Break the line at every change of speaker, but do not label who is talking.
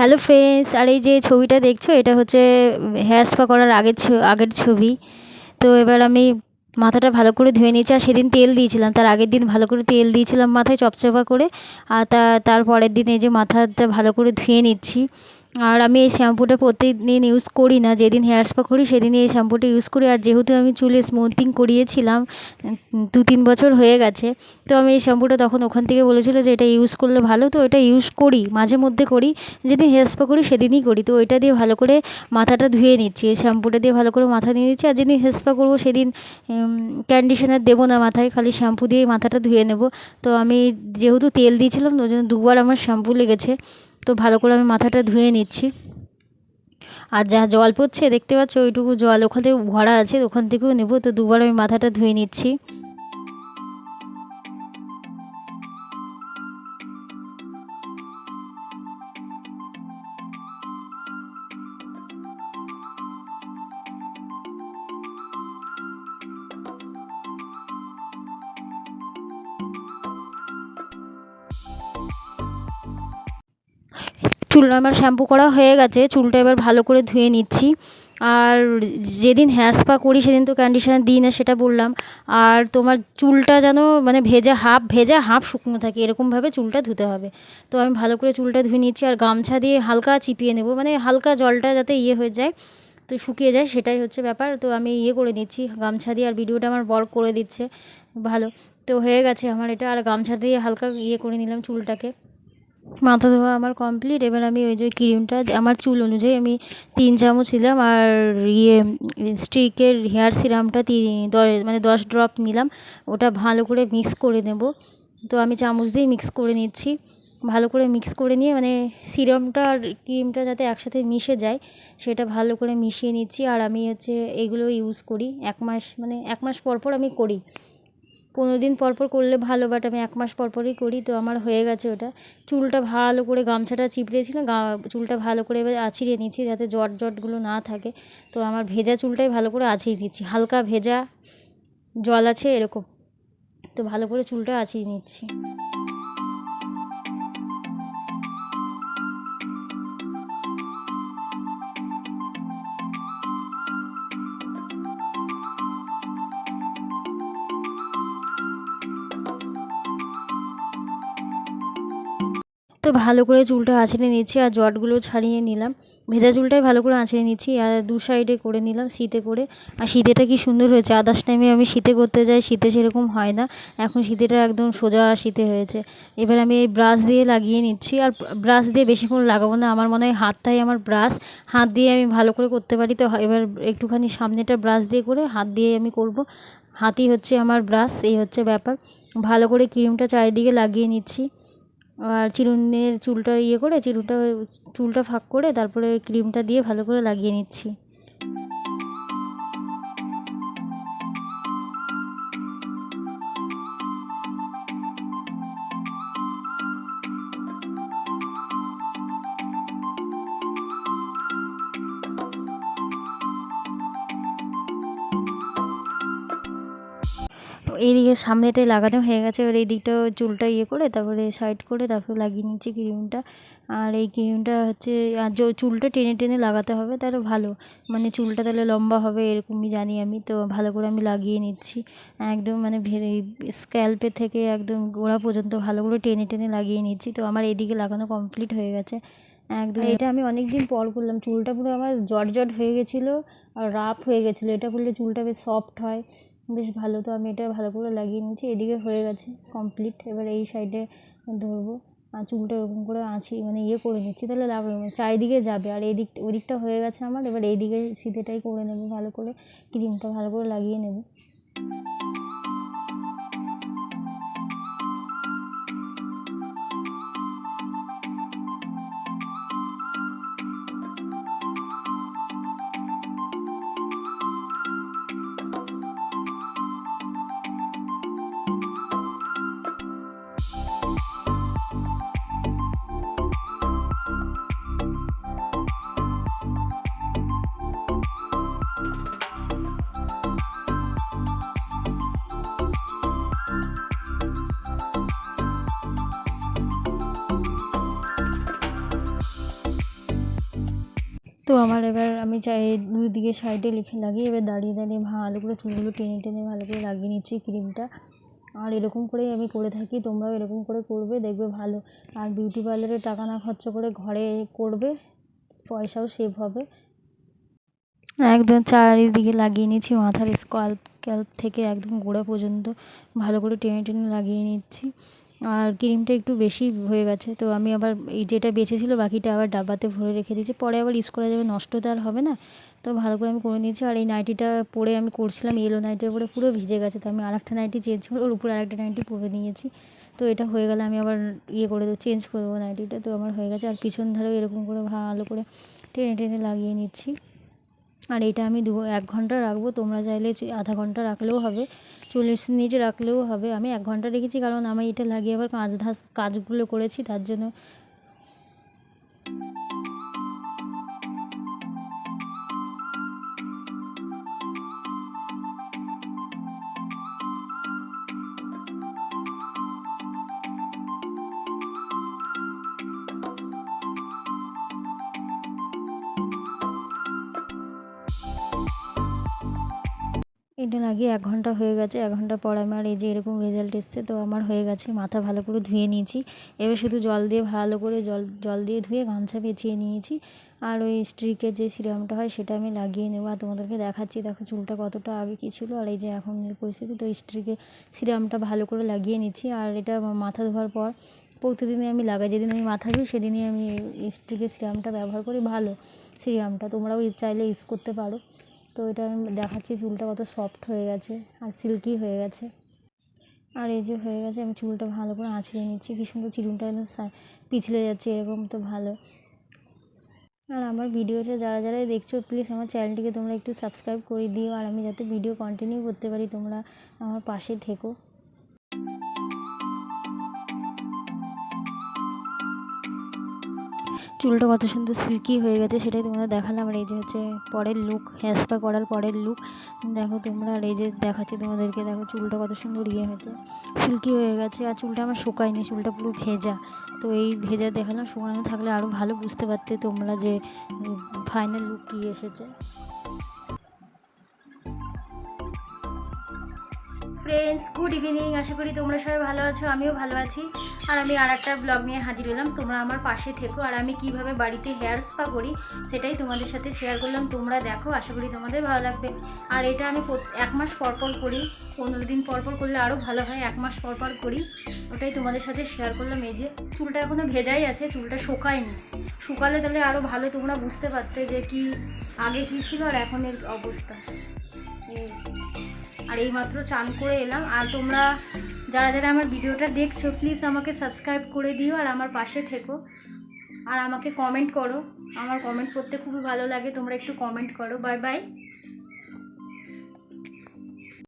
Hello friends আর এই যে ছবিটা দেখছ, এটা হচ্ছে হেয়ার স্পা করার আগের আগের ছবি। তো এবার আমি মাথাটা ভালো করে ধুয়ে নিয়েছি, আর সেদিন তেল দিয়েছিলাম, তার আগের দিন ভালো করে তেল দিয়েছিলাম মাথায় চপচপা করে, আর তা, তার পরের দিন এই যে মাথাটা ভালো করে ধুয়ে নিচ্ছি। আর আমি এই শ্যাম্পুটা প্রত্যেক দিন ইউজ করি না, যেদিন হেয়ার স্পা করি সেদিনই এই শ্যাম্পুটা ইউজ করি। আর যেহেতু আমি চুলে স্মুথিং করিয়েছিলাম দু তিন বছর হয়ে গেছে, তো আমি এই শ্যাম্পুটা তখন ওখান থেকে বলেছিলো যে এটা ইউজ করলে ভালো, তো এটা ইউজ করি, মাঝে মধ্যে করি। যেদিন হেয়ার স্পা করি সেদিনই করি, তো ওইটা দিয়ে ভালো করে মাথাটা ধুয়ে নিচ্ছি। এই শ্যাম্পুটা দিয়ে ভালো করে মাথা নিয়ে নিচ্ছি, আর যেদিন হেয়ার স্পা করব সেদিন কন্ডিশনার দেবো না মাথায়, খালি শ্যাম্পু দিয়েই মাথাটা ধুয়ে নেব। তো আমি যেহেতু তেল দিয়েছিলাম, ওই জন্য দুবার আমার শ্যাম্পু লেগেছে। তো ভালো করে আমি মাথাটা ধুয়ে নিচ্ছি। আর যা জল পড়ছে, দেখতে পাচ্ছ, ওইটুকু জল ওখান ভরা আছে, ওখান থেকেও নেব। তো দুবার আমি মাথাটা ধুয়ে নিচ্ছি। চুল আমার শ্যাম্পু করা হয়ে গেছে, চুলটা এবার ভালো করে ধুয়ে নিচ্ছি। আর যেদিন হেয়ার স্পা করি, সেদিন তো কন্ডিশনার দিই না, সেটা বললাম। আর তোমার চুলটা যেন মানে ভেজা হাফ ভেজা হাফ শুকনো থাকে এরকমভাবে চুলটা ধুতে হবে। তো আমি ভালো করে চুলটা ধুয়ে নিচ্ছি, আর গামছা দিয়ে হালকা চিপিয়ে নেব মানে হালকা জলটা যাতে ইয়ে হয়ে যায়, তো শুকিয়ে যায়, সেটাই হচ্ছে ব্যাপার। তো আমি ইয়ে করে নিচ্ছি, গামছা দিয়ে, আর ভিডিওটা আমার বর করে দিচ্ছে। ভালো, তো হয়ে গেছে আমার এটা, আর গামছা দিয়ে হালকা ইয়ে করে নিলাম চুলটাকে। মাথা ধোয়া আমার কমপ্লিট এবার আমি ওই যে ক্রিমটা আমার চুল অনুযায়ী আমি তিন চামচ নিলাম আর ইয়ে স্ট্রিকের হেয়ার সিরামটা মানে দশ ড্রপ নিলাম। ওটা ভালো করে মিক্স করে নেব। তো আমি চামচ দিয়ে মিক্স করে নিচ্ছি। ভালো করে মিক্স করে নিয়ে মানে সিরামটা আর ক্রিমটা যাতে একসাথে মিশে যায়, সেটা ভালো করে মিশিয়ে নিচ্ছি। আর আমি হচ্ছে এগুলো ইউজ করি। এক মাস মানে এক মাস পর পর আমি করি। পনেরো দিন পরপর পর করলে ভালো বাট আমি এক মাস পর পরই করি, তো আমার হয়ে গেছে ওটা। চুলটা ভালো করে গামছাটা চিপড়েছিলাম গা, চুলটা ভালো করে এবার আছিড়ে নিচ্ছি যাতে জট জটগুলো না থাকে। তো আমার ভেজা চুলটাই ভালো করে আছিয়ে দিচ্ছি হালকা ভেজা জল আছে এরকম, তো ভালো করে চুলটা আছিয়ে নিচ্ছি। তো ভালো করে চুলটা আঁচড়ে নিচ্ছি আর জটগুলো ছাড়িয়ে নিলাম। ভেজা চুলটাই ভালো করে আঁচড়ে নিচ্ছি আর দু সাইডে করে নিলাম শীতে করে। আর শীতেটা কি সুন্দর হয়েছে আদার্স টাইমে আমি শীতে করতে যাই, শীতে সেরকম হয় না। এখন শীতেটা একদম সোজা শীতে হয়েছে। এবার আমি এই ব্রাশ দিয়ে লাগিয়ে নিচ্ছি আর ব্রাশ দিয়ে বেশিক্ষণ লাগাবো না। আমার মনে হয় হাতটাই আমার ব্রাশ হাত দিয়ে আমি ভালো করে করতে পারি। তো এবার একটুখানি সামনেটা ব্রাশ দিয়ে করে হাত দিয়ে আমি করব। হাতই হচ্ছে আমার ব্রাশ এই হচ্ছে ব্যাপার। ভালো করে ক্রিমটা চারিদিকে লাগিয়ে নিচ্ছি। আর চিরুনের চুলটা ইয়ে করে, চিরুনটা, চুলটা ফাঁক করে, তারপরে ক্রিমটা দিয়ে ভালো করে লাগিয়ে নিচ্ছি। এইদিকে সামনেটাই লাগানো হয়ে গেছে, এবার এই দিকটা চুলটা ইয়ে করে, তারপরে সাইড করে, তারপরে লাগিয়ে নিচ্ছি ক্রিমটা আর এই ক্রিমটা হচ্ছে, আর চুলটা টেনে টেনে লাগাতে হবে, তাহলে ভালো। মানে চুলটা তাহলে লম্বা হবে এরকমই জানি আমি, তো ভালো করে আমি লাগিয়ে নিচ্ছি। একদম মানে স্ক্যাল্পে থেকে একদম গোড়া পর্যন্ত ভালো করে টেনে টেনে লাগিয়ে নিচ্ছি, তো আমার এদিকে লাগানো কমপ্লিট হয়ে গেছে। একদম এটা আমি অনেক দিন পর করলাম, চুলটা পুরো আমার জট জট হয়ে গেছিল, আর রাফ হয়ে গেছিল, এটা করলে চুলটা বেশ সফট হয়। বেশ ভালো, তো আমি এটা ভালো করে লাগিয়ে নিচ্ছি এদিকে হয়ে গেছে কমপ্লিট এবার এই সাইডে ধরবো। আর চুলটা এরকম করে আঁচি মানে ইয়ে করে নিচ্ছি, তাহলে লাভ চারিদিকে যাবে। আর এই দিক ওই দিকটা হয়ে গেছে আমার। এবার এই দিকে সিধেটাই করে নেব ভালো করে। ক্রিমটা ভালো করে লাগিয়ে নেব। তো আমার এবার আমি চাই দুদিকে সাইডে লিখে লাগিয়ে এবার দাঁড়িয়ে দাঁড়িয়ে ভালো করে চুলগুলো টেনে টেনে ভালো করে লাগিয়ে নিচ্ছি ক্রিমটা। আর এরকম করেই আমি করে থাকি, তোমরাও এরকম করে করবে, দেখবে ভালো। আর বিউটি পার্লারে টাকা না খরচা করে ঘরে করবে, পয়সাও সেভ হবে। একদম চারিদিকে লাগিয়ে নিচ্ছি, মাথার স্কাল্প ক্যাল্প থেকে একদম গোড়া পর্যন্ত ভালো করে টেনে টেনে লাগিয়ে নিচ্ছি। আর ক্রিমটা একটু বেশি হয়ে গেছে, তো আমি আবার এই যেটা বেঁচে ছিল বাকিটা আবার ডাব্বাতে ভরে রেখে দিয়েছি। পরে আবার ইউজ করা যাবে, নষ্ট তো আর হবে না। তো ভালো করে আমি করে নিয়েছি, আর এই নাইটিটা পরে আমি করছিলাম ইয়েলো নাইটির পরে পুরো ভিজে গেছে, তো আমি আরেকটা নাইটি চেঞ্জ করে, ওর উপরে আরেকটা নাইটি পরে নিয়েছি। তো এটা হয়ে গেলে আমি আবার ইয়ে করে দেবো চেঞ্জ করে দেবো নাইটিটা, তো আমার হয়ে গেছে। আর পিছন ধারেও এরকম করে ভালো করে টেনে টেনে লাগিয়ে নিচ্ছি। আর এটা আমি দু, এক ঘণ্টা রাখব। তোমরা চাইলে আধা ঘণ্টা রাখলেও হবে। চল্লিশ মিনিট রাখলেও হবে। আমি এক ঘণ্টা রেখেছি, কারণ আমি এটা লাগিয়ে আবার কাজ ধাস কাজগুলো করেছি, তার জন্য এটা লাগিয়ে এক ঘণ্টা হয়ে গেছে, এক ঘণ্টা পর আমার এই যে এরকম রেজাল্ট এসছে, তো আমার হয়ে গেছে, মাথা ভালো করে ধুয়ে নিয়েছি। এবার শুধু জল দিয়ে ভালো করে জল জল দিয়ে ধুয়ে গামছা পেঁচিয়ে নিয়েছি। আর ওই স্ট্রিকের যে সিরামটা হয়, সেটা আমি লাগিয়ে নেব। আর তোমাদেরকে দেখাচ্ছি, দেখো চুলটা কতটা আগে কী ছিল আর এই যে এখন পরিস্থিতি। তো স্ট্রিকে সিরামটা ভালো করে লাগিয়ে নিচ্ছি। আর এটা মাথা ধোয়ার পর প্রতিদিনই আমি লাগাই। যেদিন আমি মাথা ধুই, সেদিনই আমি স্ট্রিকের সিরামটা ব্যবহার করি। ভালো সিরামটা তোমরাও চাইলে ইউজ করতে পারো। তো এটা আমি দেখাচ্ছি, চুলটা কত সফট হয়ে গেছে আর সিল্কি হয়ে গেছে। আর এই যে হয়ে গেছে, আমি চুলটা ভালো করে আঁচড়ে নিচ্ছি। কী সুন্দর চিরুনটা পিছলে যাচ্ছে এরকম তো ভালো। আর আমার ভিডিওটা যারা যারাই দেখছ প্লিজ আমার চ্যানেলটিকে তোমরা একটু সাবস্ক্রাইব করে দিও। আর আমি যাতে ভিডিও কন্টিনিউ করতে পারি, তোমরা আমার পাশে থেকো। চুলটা কত সুন্দর সিল্কি হয়ে গেছে, সেটাই তোমরা দেখালাম। আর এই যে হচ্ছে পরের লুক হ্যাসপা স্পা করার পরের লুক দেখো তোমরা আর এই যে দেখাচ্ছি তোমাদেরকে, দেখো চুলটা কত সুন্দর ইয়ে হয়েছে সিল্কি হয়ে গেছে। আর চুলটা আমার শুকায়নি, চুলটা পুরো ভেজা। তো এই ভেজা দেখালাম, শুকানো থাকলে আরও ভালো বুঝতে পারতে তোমরা যে ফাইনাল লুক কী এসেছে। ফ্রেন্ডস গুড ইভিনিং আশা করি তোমরা সবাই ভালো আছো, আমিও ভালো আছি। আর আমি আর একটা ব্লগ নিয়ে হাজির হলাম। তোমরা আমার পাশে থেকো। আর আমি কীভাবে বাড়িতে হেয়ার স্পা করি, সেটাই তোমাদের সাথে শেয়ার করলাম। তোমরা দেখো, আশা করি তোমাদের ভালো লাগবে। আর এটা আমি এক মাস পর পর করি। পনেরো দিন পর পর করলে আরও ভালো হয়। এক মাস পর পর করি। ওটাই তোমাদের সাথে শেয়ার করলাম। এই যে চুলটা এখনও ভেজাই আছে, চুলটা শোকায়নি। শুকালে তাহলে আরও ভালো তোমরা বুঝতে পারতে যে কি, আগে কি ছিল আর এখনের অবস্থা। এই। আর এইমাত্র চান করে এলাম। আর তোমরা যারা যারা আমার ভিডিওটা দেখছ প্লিজ আমাকে সাবস্ক্রাইব করে দিও আর আমার পাশে থেকো। আর আমাকে কমেন্ট করো। আমার কমেন্ট করতে খুবই ভালো লাগে। তোমরা একটু কমেন্ট করো। Bye bye